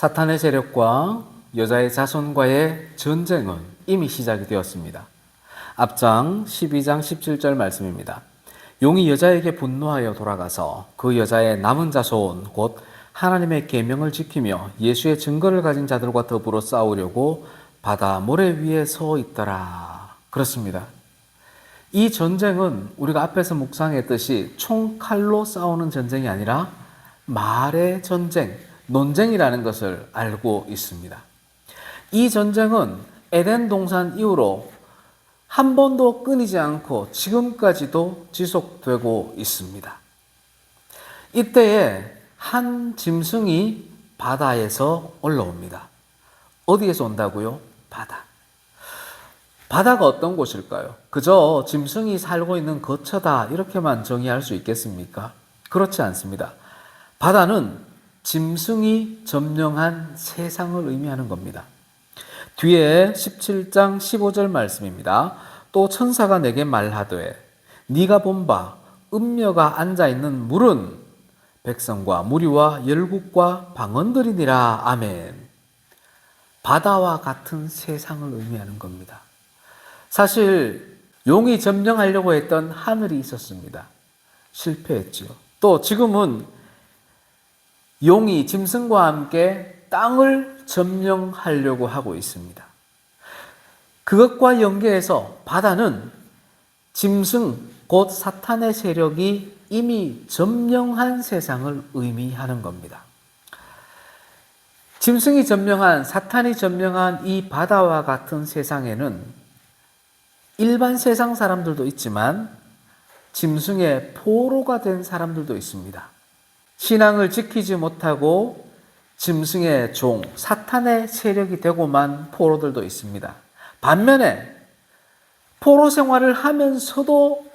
사탄의 세력과 여자의 자손과의 전쟁은 이미 시작이 되었습니다. 앞장 12장 17절 말씀입니다. 용이 여자에게 분노하여 돌아가서 그 여자의 남은 자손 곧 하나님의 계명을 지키며 예수의 증거를 가진 자들과 더불어 싸우려고 바다 모래 위에 서 있더라. 그렇습니다. 이 전쟁은 우리가 앞에서 묵상했듯이 총칼로 싸우는 전쟁이 아니라 말의 전쟁, 논쟁이라는 것을 알고 있습니다. 이 전쟁은 에덴 동산 이후로 한 번도 끊이지 않고 지금까지도 지속되고 있습니다. 이때에 한 짐승이 바다에서 올라옵니다. 어디에서 온다고요? 바다. 바다가 어떤 곳일까요? 그저 짐승이 살고 있는 거처다 이렇게만 정의할 수 있겠습니까? 그렇지 않습니다. 바다는 짐승이 점령한 세상을 의미하는 겁니다. 뒤에 17장 15절 말씀입니다. 또 천사가 내게 말하되 네가 본 바 음녀가 앉아 있는 물은 백성과 무리와 열국과 방언들이니라 아멘. 바다와 같은 세상을 의미하는 겁니다. 사실 용이 점령하려고 했던 하늘이 있었습니다. 실패했지요. 또 지금은 용이 짐승과 함께 땅을 점령하려고 하고 있습니다. 그것과 연계해서 바다는 짐승, 곧 사탄의 세력이 이미 점령한 세상을 의미하는 겁니다. 짐승이 점령한, 사탄이 점령한 이 바다와 같은 세상에는 일반 세상 사람들도 있지만 짐승의 포로가 된 사람들도 있습니다. 신앙을 지키지 못하고 짐승의 종, 사탄의 세력이 되고만 포로들도 있습니다. 반면에 포로 생활을 하면서도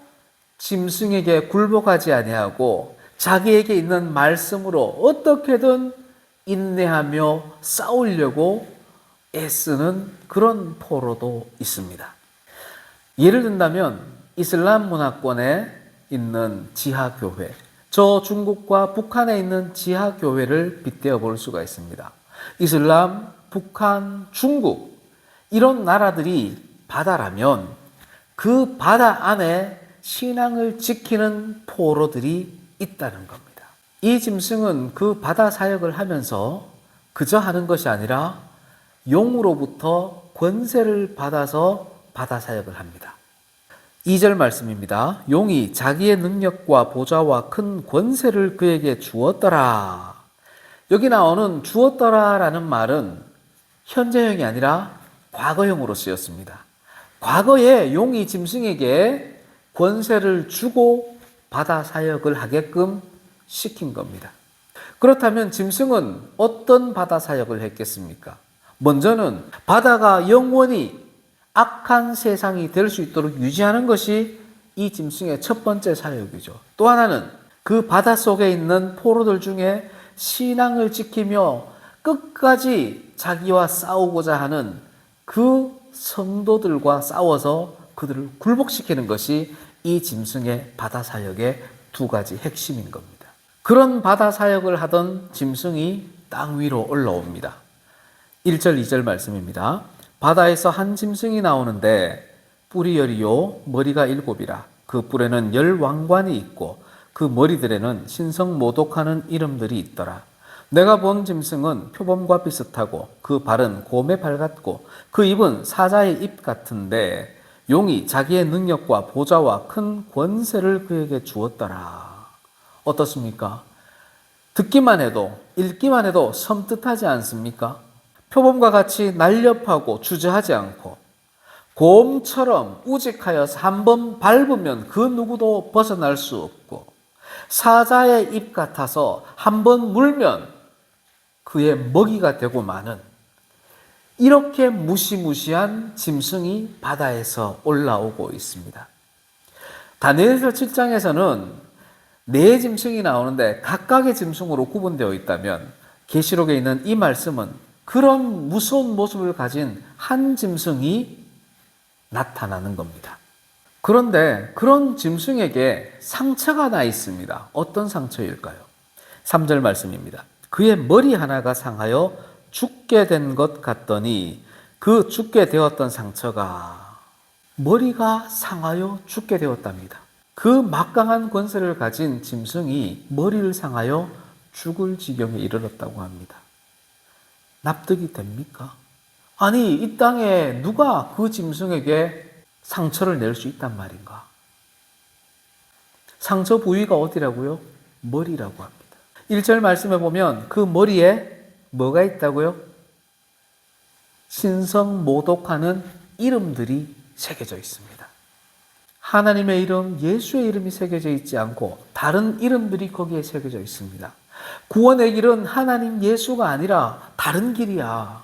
짐승에게 굴복하지 아니하고 자기에게 있는 말씀으로 어떻게든 인내하며 싸우려고 애쓰는 그런 포로도 있습니다. 예를 든다면 이슬람 문화권에 있는 지하 교회, 저 중국과 북한에 있는 지하교회를 빗대어 볼 수가 있습니다. 이슬람, 북한, 중국, 이런 나라들이 바다라면 그 바다 안에 신앙을 지키는 포로들이 있다는 겁니다. 이 짐승은 그 바다 사역을 하면서 그저 하는 것이 아니라 용으로부터 권세를 받아서 바다 사역을 합니다. 2절 말씀입니다. 용이 자기의 능력과 보좌와 큰 권세를 그에게 주었더라. 여기 나오는 주었더라라는 말은 현재형이 아니라 과거형으로 쓰였습니다. 과거에 용이 짐승에게 권세를 주고 바다 사역을 하게끔 시킨 겁니다. 그렇다면 짐승은 어떤 바다 사역을 했겠습니까? 먼저는 바다가 영원히 악한 세상이 될 수 있도록 유지하는 것이 이 짐승의 첫 번째 사역이죠. 또 하나는 그 바다 속에 있는 포로들 중에 신앙을 지키며 끝까지 자기와 싸우고자 하는 그 성도들과 싸워서 그들을 굴복시키는 것이 이 짐승의 바다 사역의 두 가지 핵심인 겁니다. 그런 바다 사역을 하던 짐승이 땅 위로 올라옵니다. 1절, 2절 말씀입니다. 바다에서 한 짐승이 나오는데 뿔이 열이요 머리가 일곱이라 그 뿔에는 열 왕관이 있고 그 머리들에는 신성 모독하는 이름들이 있더라. 내가 본 짐승은 표범과 비슷하고 그 발은 곰의 발 같고 그 입은 사자의 입 같은데 용이 자기의 능력과 보좌와 큰 권세를 그에게 주었더라. 어떻습니까? 듣기만 해도 읽기만 해도 섬뜩하지 않습니까? 표범과 같이 날렵하고 주저하지 않고 곰처럼 우직하여서 한 번 밟으면 그 누구도 벗어날 수 없고 사자의 입 같아서 한 번 물면 그의 먹이가 되고 마는 이렇게 무시무시한 짐승이 바다에서 올라오고 있습니다. 다니엘서 7장에서는 네 짐승이 나오는데 각각의 짐승으로 구분되어 있다면 계시록에 있는 이 말씀은 그런 무서운 모습을 가진 한 짐승이 나타나는 겁니다. 그런데 그런 짐승에게 상처가 나 있습니다. 어떤 상처일까요? 3절 말씀입니다. 그의 머리 하나가 상하여 죽게 된 것 같더니 그 죽게 되었던 상처가 머리가 상하여 죽게 되었답니다. 그 막강한 권세를 가진 짐승이 머리를 상하여 죽을 지경에 이르렀다고 합니다. 납득이 됩니까? 아니, 이 땅에 누가 그 짐승에게 상처를 낼 수 있단 말인가? 상처 부위가 어디라고요? 머리라고 합니다. 1절 말씀에 보면 그 머리에 뭐가 있다고요? 신성 모독하는 이름들이 새겨져 있습니다. 하나님의 이름, 예수의 이름이 새겨져 있지 않고 다른 이름들이 거기에 새겨져 있습니다. 구원의 길은 하나님 예수가 아니라 다른 길이야.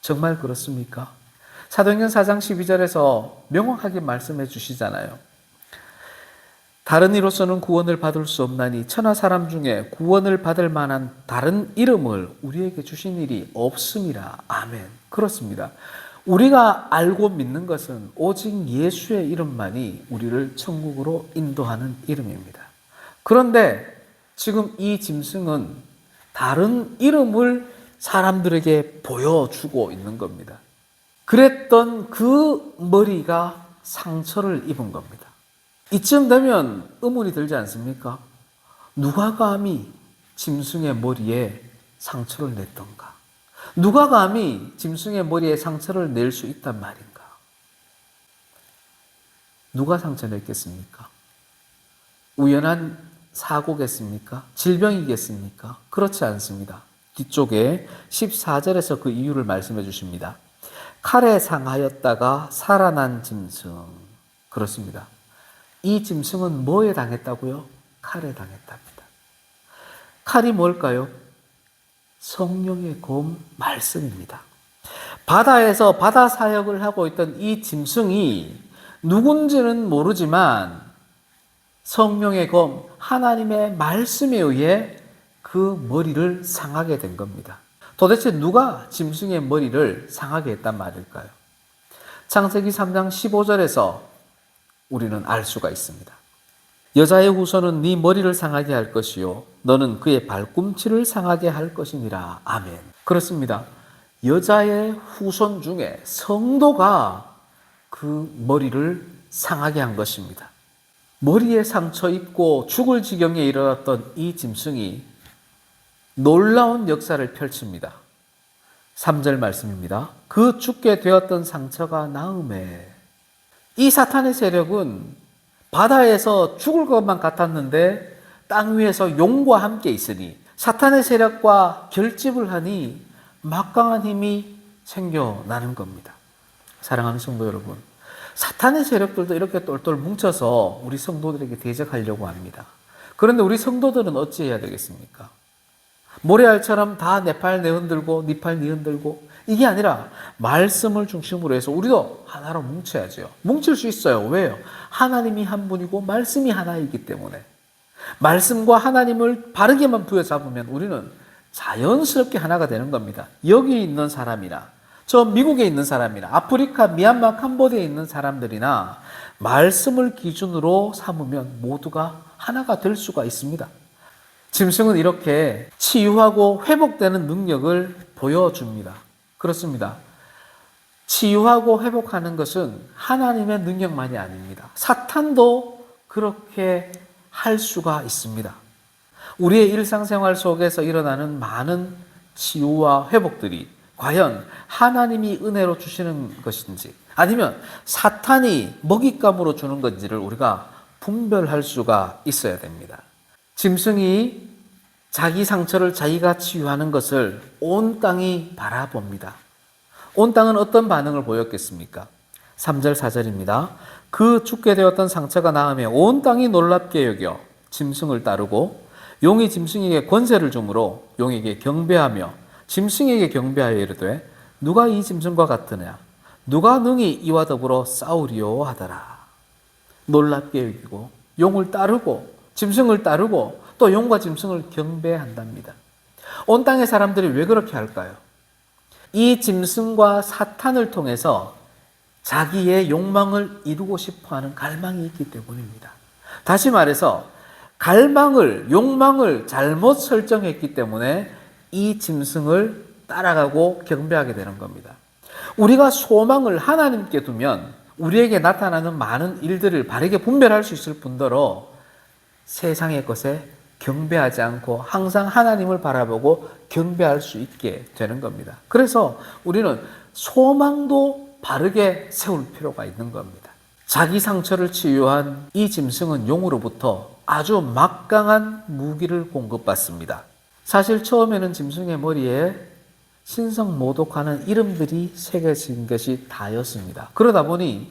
정말 그렇습니까? 사도행전 4장 12절에서 명확하게 말씀해 주시잖아요. 다른 이로서는 구원을 받을 수 없나니 천하 사람 중에 구원을 받을 만한 다른 이름을 우리에게 주신 일이 없음이라. 아멘. 그렇습니다. 우리가 알고 믿는 것은 오직 예수의 이름만이 우리를 천국으로 인도하는 이름입니다. 그런데 지금 이 짐승은 다른 이름을 사람들에게 보여주고 있는 겁니다. 그랬던 그 머리가 상처를 입은 겁니다. 이쯤 되면 의문이 들지 않습니까? 누가 감히 짐승의 머리에 상처를 냈던가? 누가 감히 짐승의 머리에 상처를 낼 수 있단 말인가? 누가 상처 냈겠습니까? 우연한 사고겠습니까? 질병이겠습니까? 그렇지 않습니다. 뒤쪽에 14절에서 그 이유를 말씀해 주십니다. 칼에 상하였다가 살아난 짐승. 그렇습니다. 이 짐승은 뭐에 당했다고요? 칼에 당했답니다. 칼이 뭘까요? 성령의 검 말씀입니다. 바다에서 바다 사역을 하고 있던 이 짐승이 누군지는 모르지만 성령의 검 하나님의 말씀에 의해 그 머리를 상하게 된 겁니다. 도대체 누가 짐승의 머리를 상하게 했단 말일까요? 창세기 3장 15절에서 우리는 알 수가 있습니다. 여자의 후손은 네 머리를 상하게 할 것이요 너는 그의 발꿈치를 상하게 할 것이니라. 아멘. 그렇습니다. 여자의 후손 중에 성도가 그 머리를 상하게 한 것입니다. 머리에 상처 입고 죽을 지경에 이르렀던 이 짐승이 놀라운 역사를 펼칩니다. 3절 말씀입니다. 그 죽게 되었던 상처가 나음에 이 사탄의 세력은 바다에서 죽을 것만 같았는데 땅 위에서 용과 함께 있으니 사탄의 세력과 결집을 하니 막강한 힘이 생겨나는 겁니다. 사랑하는 성도 여러분, 사탄의 세력들도 이렇게 똘똘 뭉쳐서 우리 성도들에게 대적하려고 합니다. 그런데 우리 성도들은 어찌해야 되겠습니까? 모래알처럼 다 내 팔 내 흔들고 네팔 니흔들고 이게 아니라 말씀을 중심으로 해서 우리도 하나로 뭉쳐야죠. 뭉칠 수 있어요. 왜요? 하나님이 한 분이고 말씀이 하나이기 때문에 말씀과 하나님을 바르게만 부여잡으면 우리는 자연스럽게 하나가 되는 겁니다. 여기 있는 사람이나 저 미국에 있는 사람이나 아프리카, 미얀마, 캄보디아에 있는 사람들이나 말씀을 기준으로 삼으면 모두가 하나가 될 수가 있습니다. 짐승은 이렇게 치유하고 회복되는 능력을 보여줍니다. 그렇습니다. 치유하고 회복하는 것은 하나님의 능력만이 아닙니다. 사탄도 그렇게 할 수가 있습니다. 우리의 일상생활 속에서 일어나는 많은 치유와 회복들이 과연 하나님이 은혜로 주시는 것인지 아니면 사탄이 먹잇감으로 주는 건지를 우리가 분별할 수가 있어야 됩니다. 짐승이 자기 상처를 자기가 치유하는 것을 온 땅이 바라봅니다. 온 땅은 어떤 반응을 보였겠습니까? 3절 4절입니다. 그 죽게 되었던 상처가 나음에 온 땅이 놀랍게 여겨 짐승을 따르고 용이 짐승에게 권세를 주므로 용에게 경배하며 짐승에게 경배하여 이르되 누가 이 짐승과 같으냐 누가 능히 이와 더불어 싸우리요 하더라. 놀랍게 여기고 용을 따르고 짐승을 따르고 또 용과 짐승을 경배한답니다. 온 땅의 사람들이 왜 그렇게 할까요? 이 짐승과 사탄을 통해서 자기의 욕망을 이루고 싶어 하는 갈망이 있기 때문입니다. 다시 말해서 갈망을, 욕망을 잘못 설정했기 때문에 이 짐승을 따라가고 경배하게 되는 겁니다. 우리가 소망을 하나님께 두면 우리에게 나타나는 많은 일들을 바르게 분별할 수 있을 뿐더러 세상의 것에 경배하지 않고 항상 하나님을 바라보고 경배할 수 있게 되는 겁니다. 그래서 우리는 소망도 바르게 세울 필요가 있는 겁니다. 자기 상처를 치유한 이 짐승은 용으로부터 아주 막강한 무기를 공급받습니다. 사실 처음에는 짐승의 머리에 신성 모독하는 이름들이 새겨진 것이 다였습니다. 그러다 보니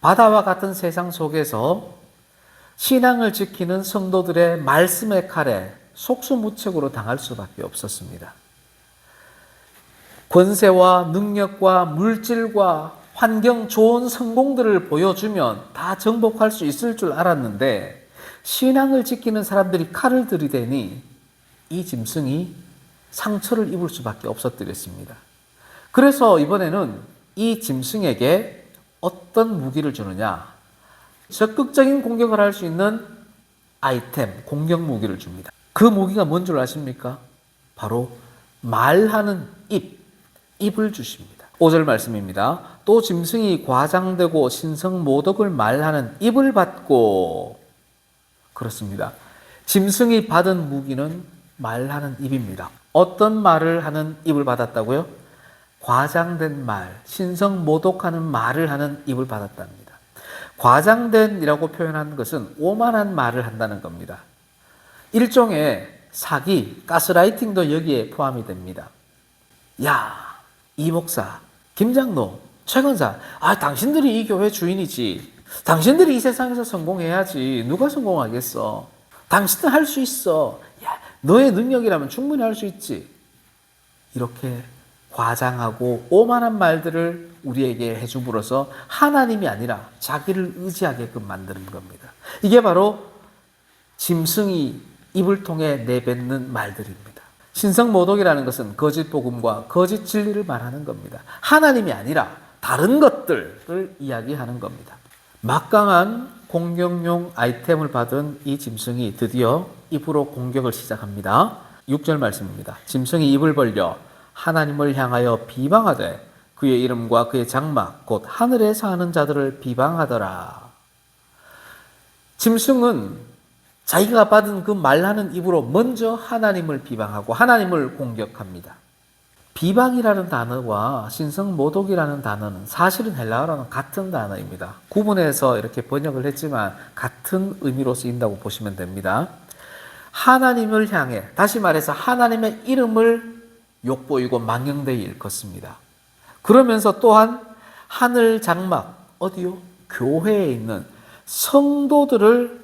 바다와 같은 세상 속에서 신앙을 지키는 성도들의 말씀의 칼에 속수무책으로 당할 수밖에 없었습니다. 권세와 능력과 물질과 환경 좋은 성공들을 보여주면 다 정복할 수 있을 줄 알았는데 신앙을 지키는 사람들이 칼을 들이대니 이 짐승이 상처를 입을 수밖에 없었더랬습니다. 그래서 이번에는 이 짐승에게 어떤 무기를 주느냐? 적극적인 공격을 할 수 있는 아이템, 공격 무기를 줍니다. 그 무기가 뭔 줄 아십니까? 바로 말하는 입, 입을 주십니다. 5절 말씀입니다. 또 짐승이 과장되고 신성 모독을 말하는 입을 받고 그렇습니다. 짐승이 받은 무기는 말하는 입입니다. 어떤 말을 하는 입을 받았다고요? 과장된 말, 신성 모독하는 말을 하는 입을 받았답니다. 과장된이라고 표현한 것은 오만한 말을 한다는 겁니다. 일종의 사기, 가스라이팅도 여기에 포함이 됩니다. 야, 이 목사, 김장로, 최건사, 아, 당신들이 이 교회 주인이지. 당신들이 이 세상에서 성공해야지. 누가 성공하겠어? 당신은 할 수 있어. 야, 너의 능력이라면 충분히 할 수 있지. 이렇게 과장하고 오만한 말들을 우리에게 해줌으로써 하나님이 아니라 자기를 의지하게끔 만드는 겁니다. 이게 바로 짐승이 입을 통해 내뱉는 말들입니다. 신성 모독이라는 것은 거짓 복음과 거짓 진리를 말하는 겁니다. 하나님이 아니라 다른 것들을 이야기하는 겁니다. 막강한 공격용 아이템을 받은 이 짐승이 드디어 입으로 공격을 시작합니다. 6절 말씀입니다. 짐승이 입을 벌려 하나님을 향하여 비방하되 그의 이름과 그의 장막 곧 하늘에 사는 자들을 비방하더라. 짐승은 자기가 받은 그 말하는 입으로 먼저 하나님을 비방하고 하나님을 공격합니다. 비방이라는 단어와 신성 모독이라는 단어는 사실은 헬라어로는 같은 단어입니다. 구분해서 이렇게 번역을 했지만 같은 의미로 쓰인다고 보시면 됩니다. 하나님을 향해 다시 말해서 하나님의 이름을 욕보이고 망령되이 일컫습니다. 그러면서 또한 하늘 장막 어디요? 교회에 있는 성도들을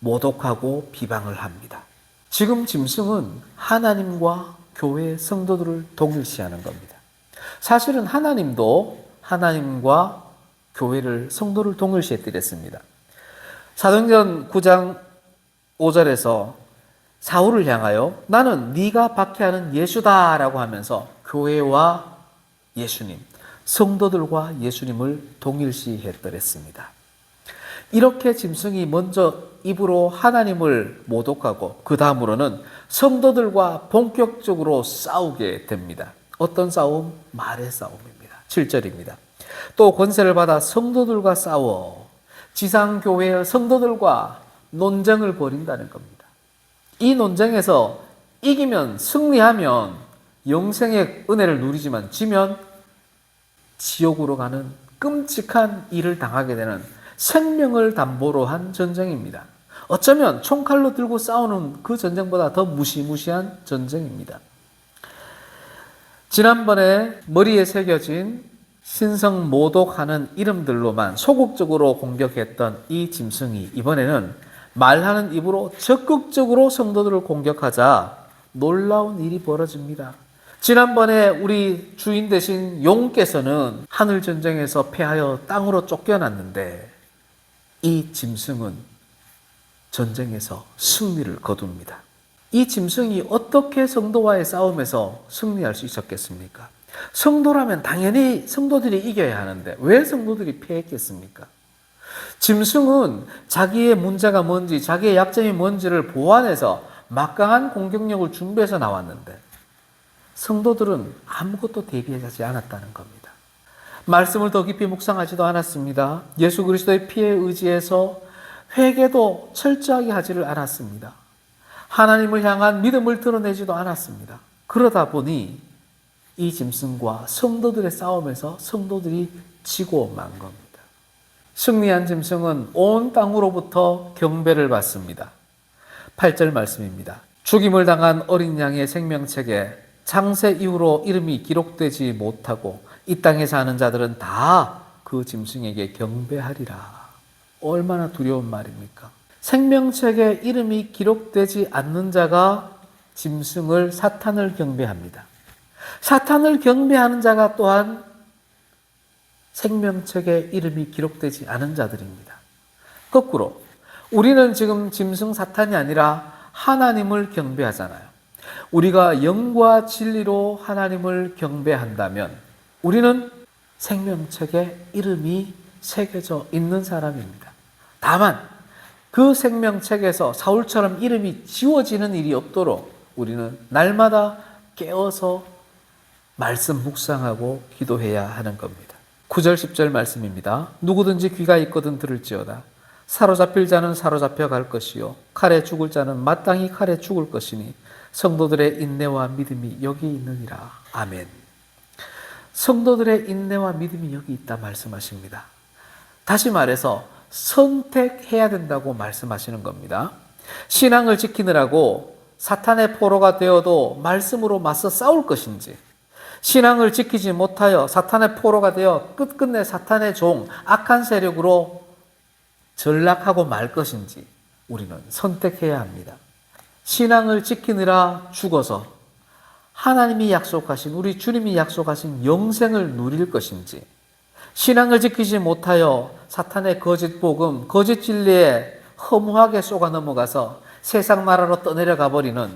모독하고 비방을 합니다. 지금 짐승은 하나님과 교회 성도들을 동일시하는 겁니다. 사실은 하나님도 하나님과 교회를 성도를 동일시해드렸습니다. 사도행전 9장 5절에서 사울을 향하여 나는 네가 박해하는 예수다라고 하면서 교회와 예수님, 성도들과 예수님을 동일시했더랬습니다. 이렇게 짐승이 먼저 입으로 하나님을 모독하고 그 다음으로는 성도들과 본격적으로 싸우게 됩니다. 어떤 싸움? 말의 싸움입니다. 7절입니다. 또 권세를 받아 성도들과 싸워 지상교회의 성도들과 논쟁을 벌인다는 겁니다. 이 논쟁에서 이기면 승리하면 영생의 은혜를 누리지만 지면 지옥으로 가는 끔찍한 일을 당하게 되는 생명을 담보로 한 전쟁입니다. 어쩌면 총칼로 들고 싸우는 그 전쟁보다 더 무시무시한 전쟁입니다. 지난번에 머리에 새겨진 신성 모독하는 이름들로만 소극적으로 공격했던 이 짐승이 이번에는 말하는 입으로 적극적으로 성도들을 공격하자 놀라운 일이 벌어집니다. 지난번에 우리 주인 되신 용께서는 하늘 전쟁에서 패하여 땅으로 쫓겨났는데 이 짐승은 전쟁에서 승리를 거둡니다. 이 짐승이 어떻게 성도와의 싸움에서 승리할 수 있었겠습니까? 성도라면 당연히 성도들이 이겨야 하는데 왜 성도들이 패했겠습니까? 짐승은 자기의 문제가 뭔지, 자기의 약점이 뭔지를 보완해서 막강한 공격력을 준비해서 나왔는데 성도들은 아무것도 대비하지 않았다는 겁니다. 말씀을 더 깊이 묵상하지도 않았습니다. 예수 그리스도의 피에 의지해서 회개도 철저하게 하지를 않았습니다. 하나님을 향한 믿음을 드러내지도 않았습니다. 그러다 보니 이 짐승과 성도들의 싸움에서 성도들이 지고 만 겁니다. 승리한 짐승은 온 땅으로부터 경배를 받습니다. 8절 말씀입니다. 죽임을 당한 어린 양의 생명책에 창세 이후로 이름이 기록되지 못하고 이 땅에 사는 자들은 다 그 짐승에게 경배하리라. 얼마나 두려운 말입니까? 생명책에 이름이 기록되지 않는 자가 짐승을 사탄을 경배합니다. 사탄을 경배하는 자가 또한 생명책에 이름이 기록되지 않은 자들입니다. 거꾸로 우리는 지금 짐승 사탄이 아니라 하나님을 경배하잖아요. 우리가 영과 진리로 하나님을 경배한다면 우리는 생명책에 이름이 새겨져 있는 사람입니다. 다만 그 생명책에서 사울처럼 이름이 지워지는 일이 없도록 우리는 날마다 깨어서 말씀 묵상하고 기도해야 하는 겁니다. 9절 10절 말씀입니다. 누구든지 귀가 있거든 들을지어다. 사로잡힐 자는 사로잡혀 갈 것이요 칼에 죽을 자는 마땅히 칼에 죽을 것이니 성도들의 인내와 믿음이 여기 있느니라. 아멘. 성도들의 인내와 믿음이 여기 있다 말씀하십니다. 다시 말해서 선택해야 된다고 말씀하시는 겁니다. 신앙을 지키느라고 사탄의 포로가 되어도 말씀으로 맞서 싸울 것인지, 신앙을 지키지 못하여 사탄의 포로가 되어 끝끝내 사탄의 종, 악한 세력으로 전락하고 말 것인지 우리는 선택해야 합니다. 신앙을 지키느라 죽어서 하나님이 약속하신, 우리 주님이 약속하신 영생을 누릴 것인지, 신앙을 지키지 못하여 사탄의 거짓 복음, 거짓 진리에 허무하게 쏘가 넘어가서 세상 나라로 떠내려가 버리는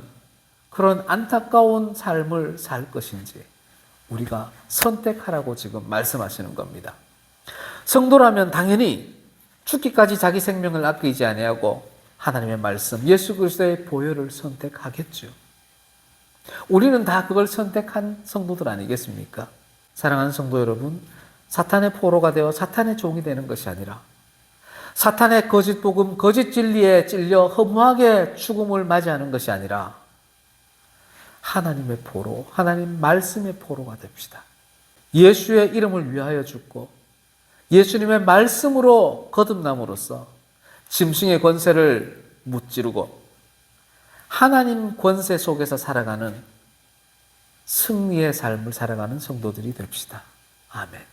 그런 안타까운 삶을 살 것인지 우리가 선택하라고 지금 말씀하시는 겁니다. 성도라면 당연히 죽기까지 자기 생명을 아끼지 아니하고 하나님의 말씀, 예수 그리스도의 보혈을 선택하겠죠. 우리는 다 그걸 선택한 성도들 아니겠습니까? 사랑하는 성도 여러분, 사탄의 포로가 되어 사탄의 종이 되는 것이 아니라 사탄의 거짓 복음, 거짓 진리에 찔려 허무하게 죽음을 맞이하는 것이 아니라 하나님의 포로, 하나님 말씀의 포로가 됩시다. 예수의 이름을 위하여 죽고 예수님의 말씀으로 거듭남으로써 짐승의 권세를 무찌르고 하나님 권세 속에서 살아가는 승리의 삶을 살아가는 성도들이 됩시다. 아멘.